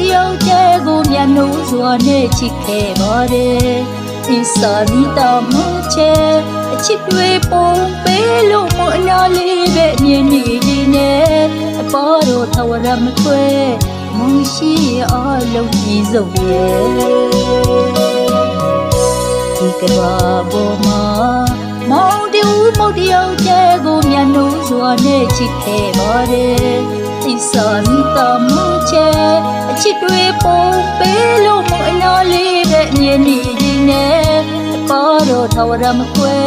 တယောက်တည်းကိုမျက်နှိုးစွာနဲ့ချစ်ခဲ့ပါတယ်ဒီစာမီတော်မှုချေအချစ်တွေပုံပေးလို့မအနာလေးပဲမြင်နေနေနဲ့အပေါ်တော့ထဝရမခွဲမရှိအလုံးကြီးစုံရဲ့ဒီကဘာပေါ်မှာမောင်တူမုတ်တယောက်တည်းကိုမျက်နှိုးစွာနဲ့ချစ်ခဲ့ပါတယ် ဒီစာမီတော်မှုချေအချစ်တွေပုံပေးလို့မအနာလေးပဲမြင်နေနေနဲ့အပေါ်တော့ထဝရမခွဲ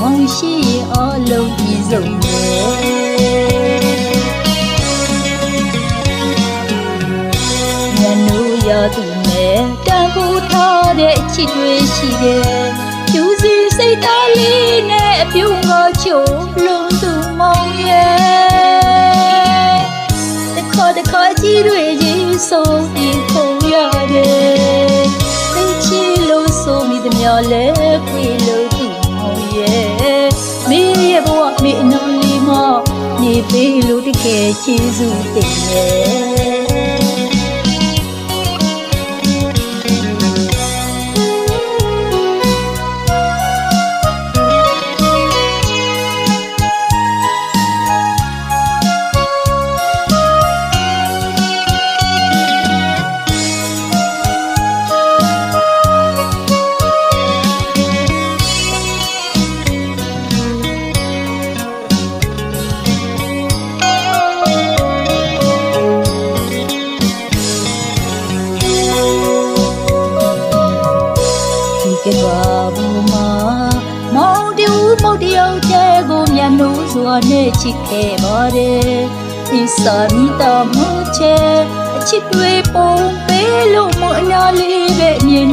မရှိအလုံးကြီးစုံရဲ့ညနူရသူနဲ့တန်ဖိုးထားတဲ့အချစ်တွေရှိတယ်ကျူစီစိတ်သားလေးနဲ့အပြုံးကချိုးလုံးသူမောင်ရဲ့ ဆိုပြီးခုံရတယ်သိချီလို့ဆိုမိသမျှလဲခွေလို့သူမောင်ရဲ့မင်းရဲ့ဘဝမင်းအနုလေးမနေပေးလို့တကယ်ချီးစုတင်ရဲ့ မျက်နှိုးစွာနဲ့ချစ်ခဲ့ပါတယ်ဒီစာမီတော်မှုချေအချစ်တွေပုံပေးလို့မအနာလေးပဲမြင်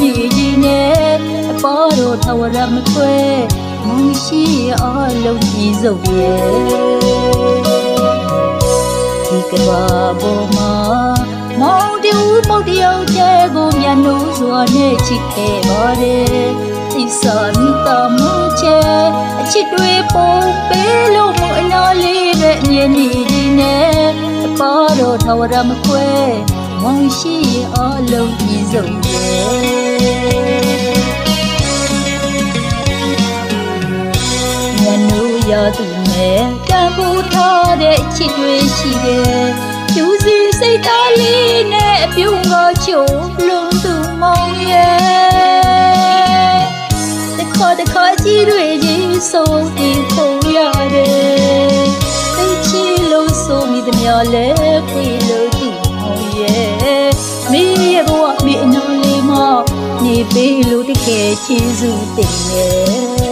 စုံရဲ့ဒီကဘာပေါ်မှာမောင်တူမုတ်တယောက်တည်းကိုမျက်နှိုးစွာနဲ့ချစ်ခဲ့ပါတယ်ဒီစာမီတော်မှုချေအချစ်တွေပုံပေးလို့မအနာလေးပဲမြင်နေနေနဲ့အပေါ်တော့ထဝရမခွဲမရှိအလုံးကြီးစုံရဲ့ညနူရသူနဲ့တန်ဖိုးထားတဲ့ချစ်တွေရှိတယ်။ကျူစီစိတ်သားလေးနဲ့အပြုံးကချိုးလုံးသူမောင်ရဲ့။တခါတခါကြီးတွေ ကြီးဆိုပြီးခုံရတယ်။သိချီလို့ဆိုမိသမျှလဲခွေလို့သူမောင်ရဲ့။မိရဲ့ဘဝမိအနာလေးမနေပေးလို့တကယ်ချီးစုတင်ရဲ့